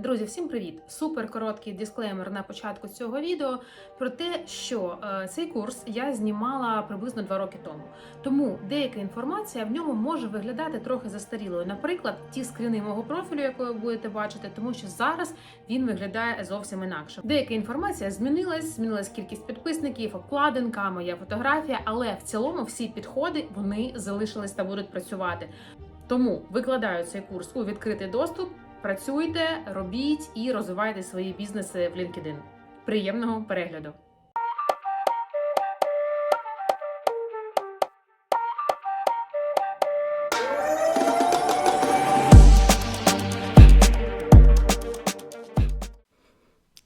Друзі, всім привіт! Супер короткий дисклеймер на початку цього відео про те, що е, цей курс я знімала приблизно два роки тому. Тому деяка інформація в ньому може виглядати трохи застарілою. Наприклад, ті скріни мого профілю, яку ви будете бачити, тому що зараз він виглядає зовсім інакше. Деяка інформація змінилась, змінилась кількість підписників, обкладинка, моя фотографія, але в цілому всі підходи вони залишились та будуть працювати. Тому викладаю цей курс у відкритий доступ. Працюйте, робіть і розвивайте свої бізнеси в LinkedIn. Приємного перегляду!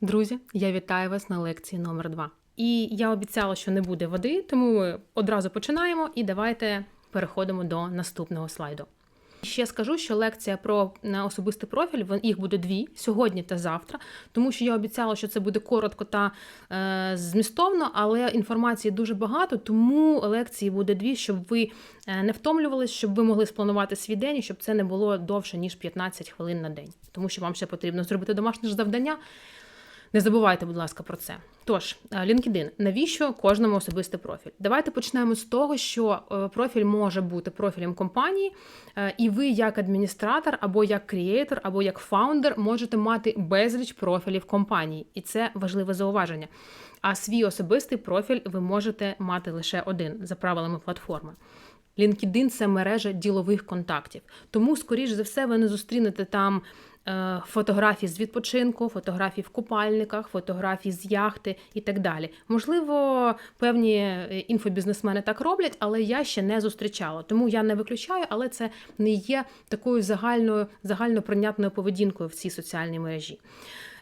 Друзі, я вітаю вас на лекції номер 2 І я обіцяла, що не буде води, тому ми одразу починаємо і давайте переходимо до наступного слайду. Ще скажу, що лекція про е, особистий профіль їх буде дві сьогодні та завтра, тому що я обіцяла, що це буде коротко та е, змістовно, але інформації дуже багато, тому лекції буде дві, щоб ви е, не втомлювались, щоб ви могли спланувати свій день, і щоб це не було довше ніж 15 хвилин на день, тому що вам ще потрібно зробити домашнє завдання. Не забувайте, будь ласка, про це. Тож, е, LinkedIn. навіщо кожному особистий профіль? Давайте почнемо з того, що е, профіль може бути профілем компанії, е, і ви, як адміністратор, або як креатор, або як фаундер, можете мати безліч профілів компанії, і це важливе зауваження. А свій особистий профіль ви можете мати лише один за правилами платформи. LinkedIn – це мережа ділових контактів. Тому, скоріш за все, ви не зустрінете там е, фотографії з відпочинку, фотографії в купальниках, фотографії з яхти і так далі. Можливо, певні е, інфобізнесмени так роблять, але я ще не зустрічала. Тому я не виключаю, але це не є такою загальною, загально прийнятною поведінкою в цій соціальній мережі.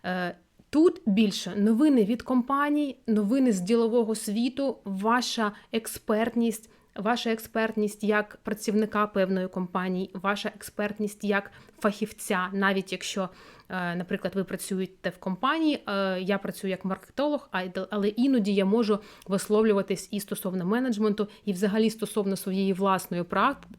Е, Тут більше новини від компаній, новини з ділового світу, ваша експертність, ваша експертність як працівника певної компанії, ваша експертність як фахівця, навіть якщо, наприклад, ви працюєте в компанії, е, я працюю як маркетолог, але іноді я можу висловлюватись і стосовно менеджменту, і взагалі стосовно своєї власної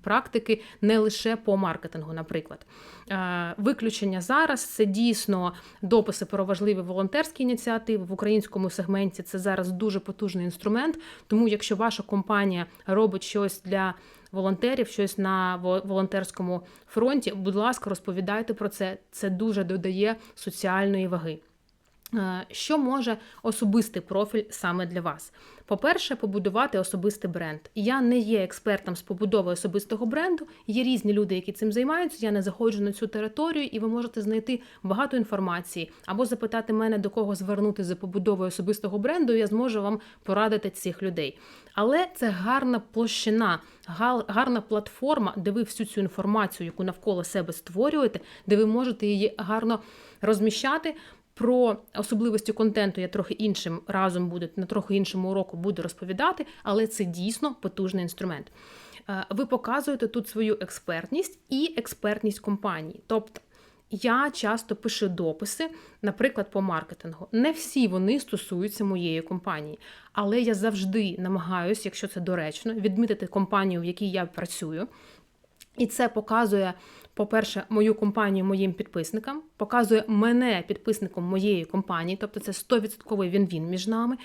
практики, не лише по маркетингу, наприклад. Е, Виключення зараз це дійсно дописи про важливі волонтерські ініціативи в українському сегменті. Це зараз дуже потужний інструмент. Тому, якщо ваша компанія робить щось для волонтерів, щось на во- волонтерському фронті, будь ласка, розповідайте про це. Це дуже додає соціальної ваги. Е, Що може особистий профіль саме для вас? По-перше, побудувати особистий бренд. Я не є експертом з побудови особистого бренду. Є різні люди, які цим займаються. Я не заходжу на цю територію, і ви можете знайти багато інформації або запитати мене, до кого звернути за побудовою особистого бренду. Я зможу вам порадити цих людей. Але це гарна площина, гарна платформа, де ви всю цю інформацію, яку навколо себе створюєте, де ви можете її гарно розміщати. Про особливості контенту я трохи іншим разом буду на трохи іншому уроку буду розповідати, але це дійсно потужний інструмент. Е, Ви показуєте тут свою експертність і експертність компанії. Тобто я часто пишу дописи, наприклад, по маркетингу. Не всі вони стосуються моєї компанії, але я завжди намагаюся, якщо це доречно, відмітити компанію, в якій я працюю. І це показує, по-перше, мою компанію моїм підписникам, показує мене підписником моєї компанії, тобто це 100% він-він між нами.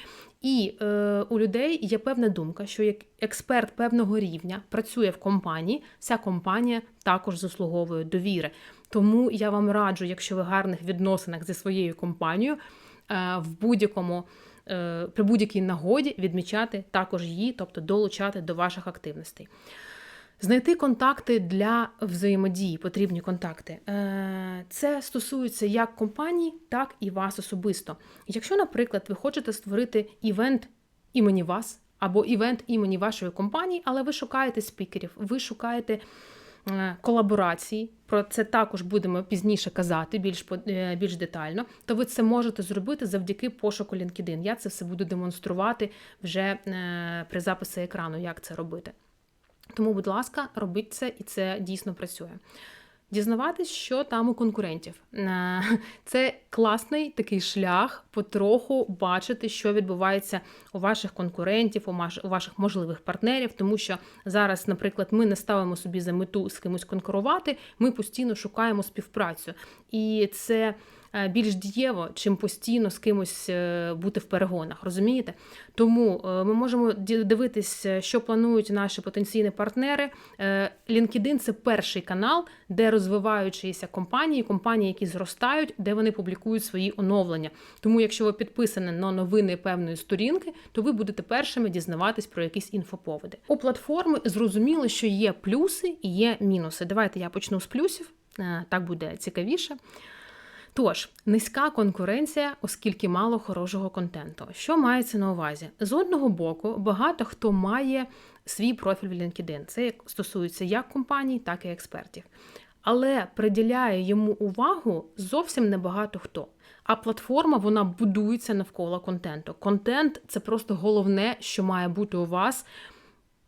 І е, у людей є певна думка, що як експерт певного рівня працює в компанії, ця компанія також заслуговує довіри. Тому я вам раджу, якщо ви в гарних відносинах зі своєю компанією, е, в будь-якому е, при будь-якій нагоді відмічати також її, тобто долучати до ваших активностей. Знайти контакти для взаємодії, потрібні контакти. Е, Це стосується як компаній, так і вас особисто. Якщо, наприклад, ви хочете створити івент імені вас або івент імені вашої компанії, але ви шукаєте спікерів, ви шукаєте е, колаборації, про це також будемо пізніше казати більш е, більш детально, то ви це можете зробити завдяки пошуку LinkedIn. Я це все буду демонструвати вже при записі екрану, як це робити. Тому, будь ласка, робіть це, і це дійсно працює. дізнаватись, що там у конкурентів. Е, Це класний такий шлях потроху бачити, що відбувається у ваших конкурентів, у ваших можливих партнерів, тому що зараз, наприклад, ми не ставимо собі за мету з кимось конкурувати, ми постійно шукаємо співпрацю. І це більш дієво, чим постійно з кимось е, бути в перегонах, розумієте? Тому е, ми можемо е, що планують наші потенційні партнери. Е, LinkedIn – це перший канал, де розвиваючися компанії, компанії, які зростають, де вони публікують свої оновлення. Тому, якщо ви підписані на новини певної сторінки, то ви будете першими дізнаватись про якісь інфоповоди. У платформи зрозуміло, що є плюси і є мінуси. Давайте я почну з плюсів, е, так буде цікавіше. Тож, низька конкуренція, оскільки мало хорошого контенту. Що мається на увазі? З одного боку, багато хто має свій профіль в LinkedIn. Це стосується як компаній, так і експертів. Але приділяє йому увагу зовсім небагато хто. А платформа вона будується навколо контенту. Контент це просто головне, що має бути у вас.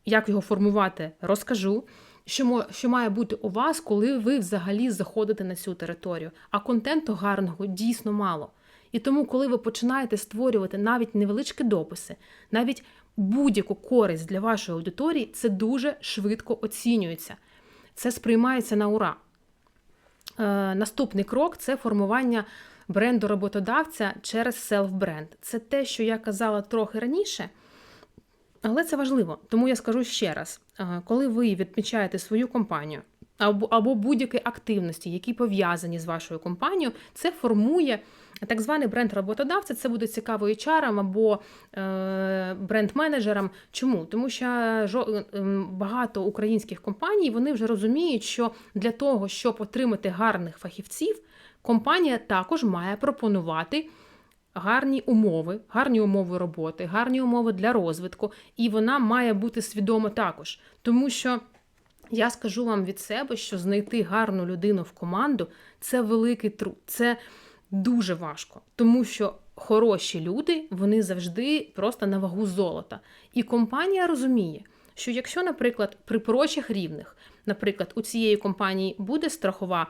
Як його формувати, розкажу. Що, що має бути у вас, коли ви взагалі заходите на цю територію. А контенту гарного дійсно мало. І тому, коли ви починаєте створювати навіть невеличкі дописи, навіть будь-яку користь для вашої аудиторії, це дуже швидко оцінюється. Це сприймається на ура. Е, наступний крок це формування бренду роботодавця через селф-бренд. Це те, що я казала трохи раніше. Але це важливо, тому я скажу ще раз: Е, коли ви відмічаєте свою компанію або, або будь-які активності, які пов'язані з вашою компанією, це формує так званий бренд роботодавця. Це буде цікаво HR або е, бренд-менеджерам. Чому? Тому що ем, багато українських компаній вони вже розуміють, що для того, щоб отримати гарних фахівців, компанія також має пропонувати гарні умови, гарні умови роботи, гарні умови для розвитку, і вона має бути свідома також. Тому що я скажу вам від себе, що знайти гарну людину в команду це великий труд, це дуже важко, тому що хороші люди вони завжди просто на вагу золота. І компанія розуміє, що якщо, наприклад, при прочих рівних, наприклад, у цієї компанії буде страхова,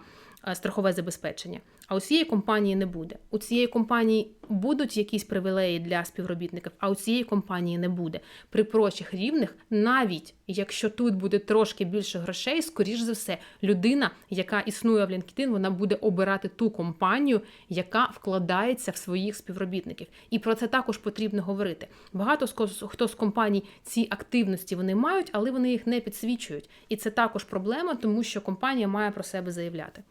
е, страхове забезпечення, а у цієї компанії не буде. У цієї компанії будуть якісь привілеї для співробітників, а у цієї компанії не буде. При прочих рівних, навіть якщо тут буде трошки більше грошей, скоріш за все, людина, яка існує в LinkedIn, вона буде обирати ту компанію, яка вкладається в своїх співробітників. І про це також потрібно говорити. Багато хто з компаній ці активності вони мають, але вони їх не підсвічують. І це також проблема, тому що компанія має про себе заявляти.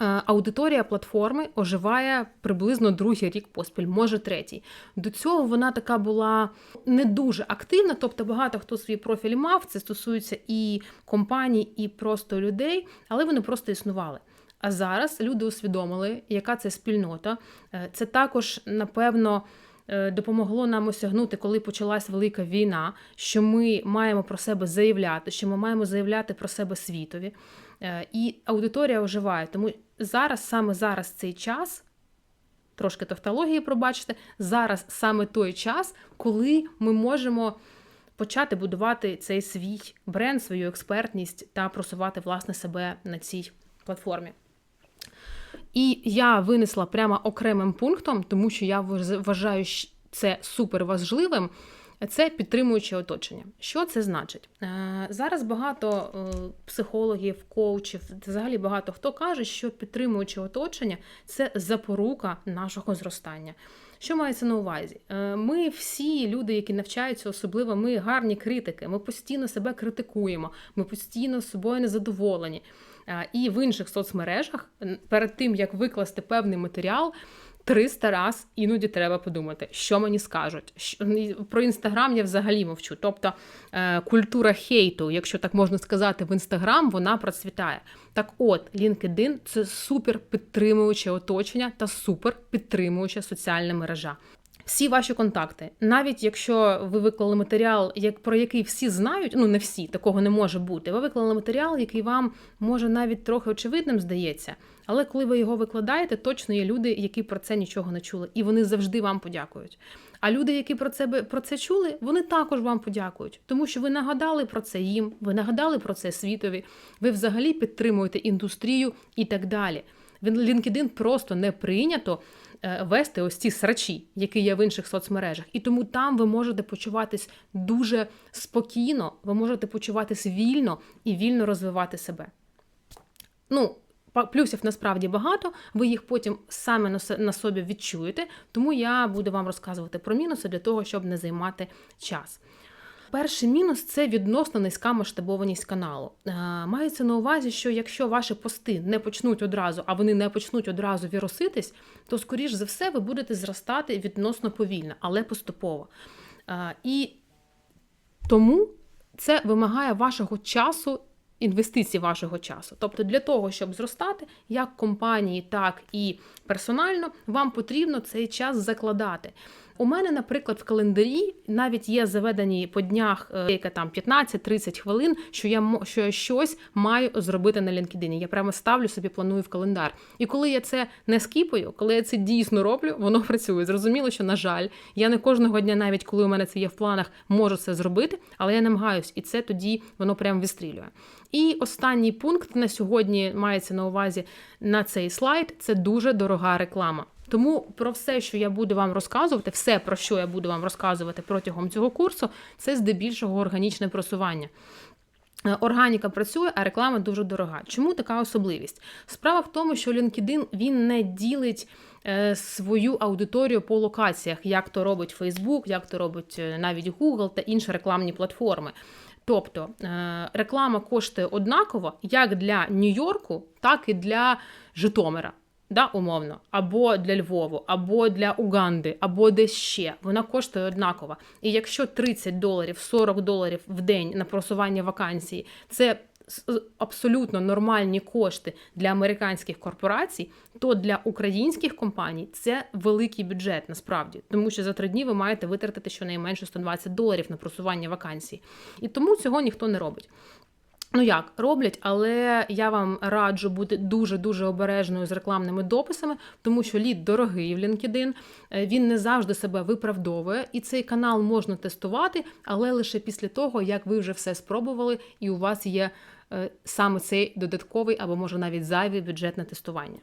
Е, Аудиторія платформи оживає приблизно другий рік поспіль, може третій. До цього вона така була не дуже активна, тобто багато хто свій профіль мав. Це стосується і компаній, і просто людей, але вони просто існували. А зараз люди усвідомили, яка це спільнота. Е, Це також, напевно, е, допомогло нам осягнути, коли почалась велика війна, що ми маємо про себе заявляти, що ми маємо заявляти про себе світові. Е, І аудиторія оживає. Тому зараз, саме зараз цей час, трошки тавтології, пробачте, зараз саме той час, коли ми можемо почати будувати цей свій бренд, свою експертність та просувати власне себе на цій платформі. І я винесла прямо окремим пунктом, тому що я вваж- вважаю це супер важливим. Це підтримуюче оточення. Що це значить? Е, Зараз багато е, психологів, коучів, взагалі багато хто каже, що підтримуюче оточення це запорука нашого зростання. Що мається на увазі? Е, Ми всі люди, які навчаються, особливо ми гарні критики. Ми постійно себе критикуємо, ми постійно з собою незадоволені. І в інших соцмережах перед тим як викласти певний матеріал. 300 раз іноді треба подумати, що мені скажуть. Про інстаграм я взагалі мовчу. Тобто е, культура хейту, якщо так можна сказати, в інстаграм вона процвітає. Так от, LinkedIn – це супер підтримуюче оточення та супер підтримуюча соціальна мережа. Всі ваші контакти, навіть якщо ви виклали матеріал, як про який всі знають, ну не всі, такого не може бути. Ви виклали матеріал, який вам може навіть трохи очевидним здається. Але коли ви його викладаєте, точно є люди, які про це нічого не чули, і вони завжди вам подякують. А люди, які про це про це чули, вони також вам подякують, тому що ви нагадали про це їм, ви нагадали про це світові, ви взагалі підтримуєте індустрію і так далі. LinkedIn просто не прийнято вести ось ці срачі, які є в інших соцмережах. І тому там ви можете почуватись дуже спокійно, ви можете почуватись вільно і вільно розвивати себе. Ну, плюсів насправді багато, ви їх потім саме на собі відчуєте, тому я буду вам розказувати про мінуси для того, щоб не займати час. Перший мінус це відносно низька масштабованість каналу. Е, Мається на увазі, що якщо ваші пости не почнуть одразу, а вони не почнуть одразу віруситись, то скоріш за все ви будете зростати відносно повільно, але поступово. Е, І тому це вимагає вашого часу, інвестицій вашого часу. Тобто, для того, щоб зростати, як компанії, так і персонально, вам потрібно цей час закладати. У мене, наприклад, в календарі навіть є заведені по днях е, яка там 15-30 хвилин, що я що я щось маю зробити на LinkedIn. Я прямо ставлю собі, планую в календар. І коли я це не скіпаю, коли я це дійсно роблю, воно працює. Зрозуміло, що на жаль, я не кожного дня, навіть коли у мене це є в планах, можу це зробити, але я намагаюсь, і це тоді воно прям вистрілює. І останній пункт на сьогодні мається на увазі на цей слайд. Це дуже дорога реклама. Тому про все, що я буду вам розказувати, все, про що я буду вам розказувати протягом цього курсу, це здебільшого органічне просування. Е, Органіка працює, а реклама дуже дорога. Чому така особливість? Справа в тому, що LinkedIn він не ділить е, свою аудиторію по локаціях, як то робить Facebook, як то робить е, навіть Google та інші рекламні платформи. Тобто реклама коштує однаково як для Нью-Йорку, так і для Житомира. Да, умовно, або для Львову, або для Уганди, або десь ще. Вона коштує однаково. І якщо 30 доларів, 40 доларів в день на просування вакансії, це абсолютно нормальні кошти для американських корпорацій, то для українських компаній це великий бюджет насправді, тому що за три дні ви маєте витратити щонайменше 120 доларів на просування вакансій. І тому цього ніхто не робить. Ну як роблять, але я вам раджу бути дуже дуже обережною з рекламними дописами, тому що лід дорогий в LinkedIn, е, він не завжди себе виправдовує, і цей канал можна тестувати, але лише після того, як ви вже все спробували, і у вас є е, саме цей додатковий або може навіть зайвий бюджет на тестування.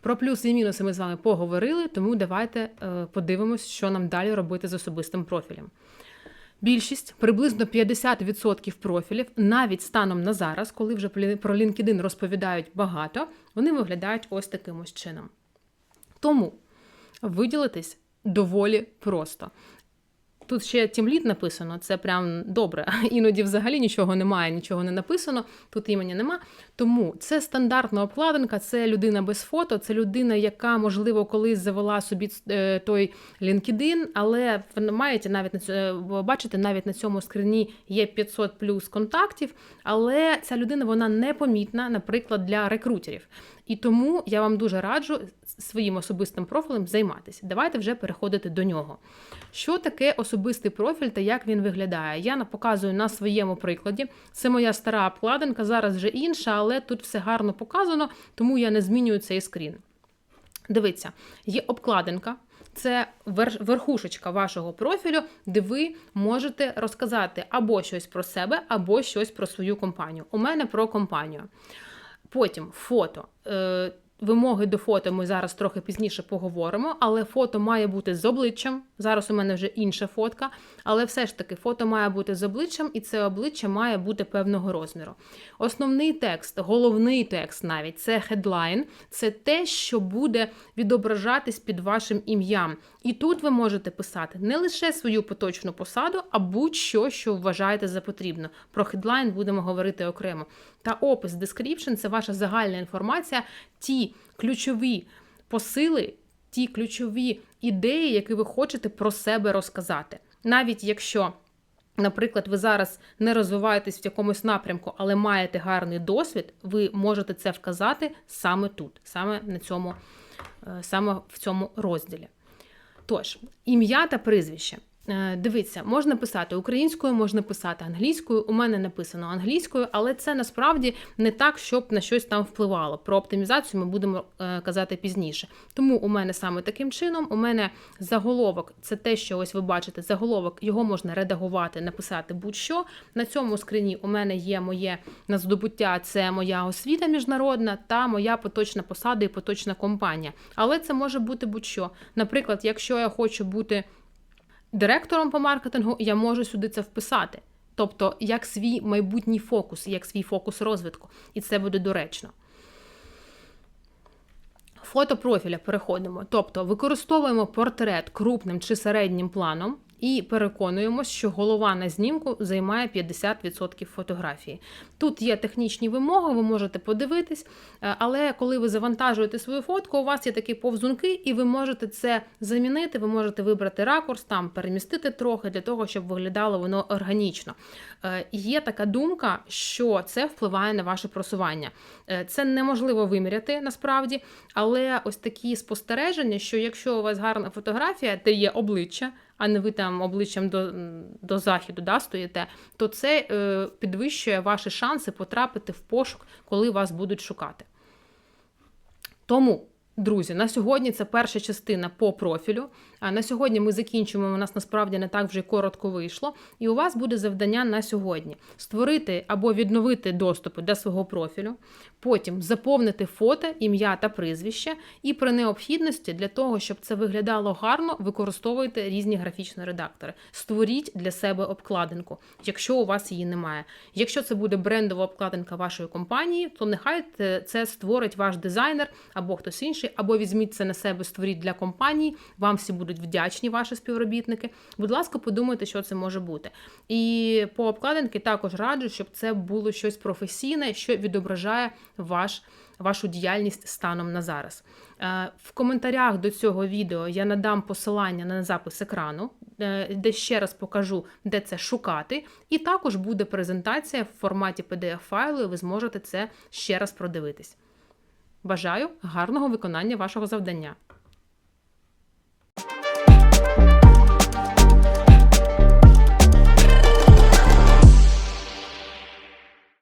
Про плюси і мінуси ми з вами поговорили, тому давайте е, подивимось, що нам далі робити з особистим профілем. Більшість, приблизно 50% профілів, навіть станом на зараз, коли вже про LinkedIn розповідають багато, вони виглядають ось таким чином. Тому виділитись доволі просто. Тут ще тімліт написано, це прям добре. Іноді взагалі нічого немає, нічого не написано, тут імені нема. Тому це стандартна обкладинка, це людина без фото, це людина, яка, можливо, колись завела собі е, той LinkedIn, але ви маєте навіть на бачите, навіть на цьому скрині є 500 плюс контактів, але ця людина вона непомітна, наприклад, для рекрутерів. І тому я вам дуже раджу своїм особистим профілем займатися. Давайте вже переходити до нього. Що таке особистий профіль та як він виглядає? Я показую на своєму прикладі. Це моя стара обкладинка, зараз вже інша, але тут все гарно показано, тому я не змінюю цей скрін. Дивіться, є обкладинка. Це верхушечка вашого профілю, де ви можете розказати або щось про себе, або щось про свою компанію. У мене про компанію. Потім фото. Вимоги до фото ми зараз трохи пізніше поговоримо, але фото має бути з обличчям. Зараз у мене вже інша фотка, але все ж таки фото має бути з обличчям, і це обличчя має бути певного розміру. Основний текст, головний текст навіть це хедлайн, це те, що буде відображатись під вашим ім'ям. І тут ви можете писати не лише свою поточну посаду, а будь-що, що вважаєте за потрібно. Про хедлайн будемо говорити окремо. Та опис description – це ваша загальна інформація, ті ключові посили, ті ключові ідеї, які ви хочете про себе розказати. Навіть якщо Наприклад, ви зараз не розвиваєтесь в якомусь напрямку, але маєте гарний досвід, ви можете це вказати саме тут, саме на цьому, е, саме в цьому розділі. Тож, ім'я та прізвище. Е, Дивіться, можна писати українською, можна писати англійською. У мене написано англійською, але це насправді не так, щоб на щось там впливало. Про оптимізацію ми будемо е, казати пізніше. Тому у мене саме таким чином, у мене заголовок це те, що ось ви бачите, заголовок його можна редагувати, написати будь-що. На цьому скрині у мене є моє на здобуття, це моя освіта міжнародна та моя поточна посада і поточна компанія. Але це може бути будь-що. Наприклад, якщо я хочу бути директором по маркетингу, я можу сюди це вписати. Тобто, як свій майбутній фокус, як свій фокус розвитку. І це буде доречно. Фото профіля переходимо. Тобто використовуємо портрет крупним чи середнім планом і переконуємось, що голова на знімку займає 50% фотографії. Тут є технічні вимоги, ви можете подивитись, е, але коли ви завантажуєте свою фотку, у вас є такі повзунки, і ви можете це замінити. Ви можете вибрати ракурс, там перемістити трохи для того, щоб виглядало воно органічно. Е, Є така думка, що це впливає на ваше просування. Е, Це неможливо виміряти насправді, але ось такі спостереження, що якщо у вас гарна фотографія, де є обличчя, а не ви там обличчям до, до західу да, стоїте, то це е, підвищує ваші шанси потрапити в пошук, коли вас будуть шукати. Тому, друзі, на сьогодні це перша частина по профілю. На сьогодні ми закінчуємо. У нас насправді не так вже коротко вийшло. І у вас буде завдання на сьогодні: створити або відновити доступи до свого профілю, потім заповнити фото, ім'я та прізвище, і при необхідності для того, щоб це виглядало гарно, використовуйте різні графічні редактори. Створіть для себе обкладинку, якщо у вас її немає. Якщо це буде брендова обкладинка вашої компанії, то нехай це створить ваш дизайнер або хтось інший, або візьміть це на себе, створіть для компанії. Вам всі будуть вдячні, ваші співробітники. Будь ласка, подумайте, що це може бути. І по обкладинки також раджу, щоб це було щось професійне, що відображає ваш. Вашу діяльність станом на зараз. Е, В коментарях до цього відео я надам посилання на запис екрану, е, де ще раз покажу, де це шукати. І також буде презентація в форматі PDF-файлу, і ви зможете це ще раз продивитись. Бажаю гарного виконання вашого завдання.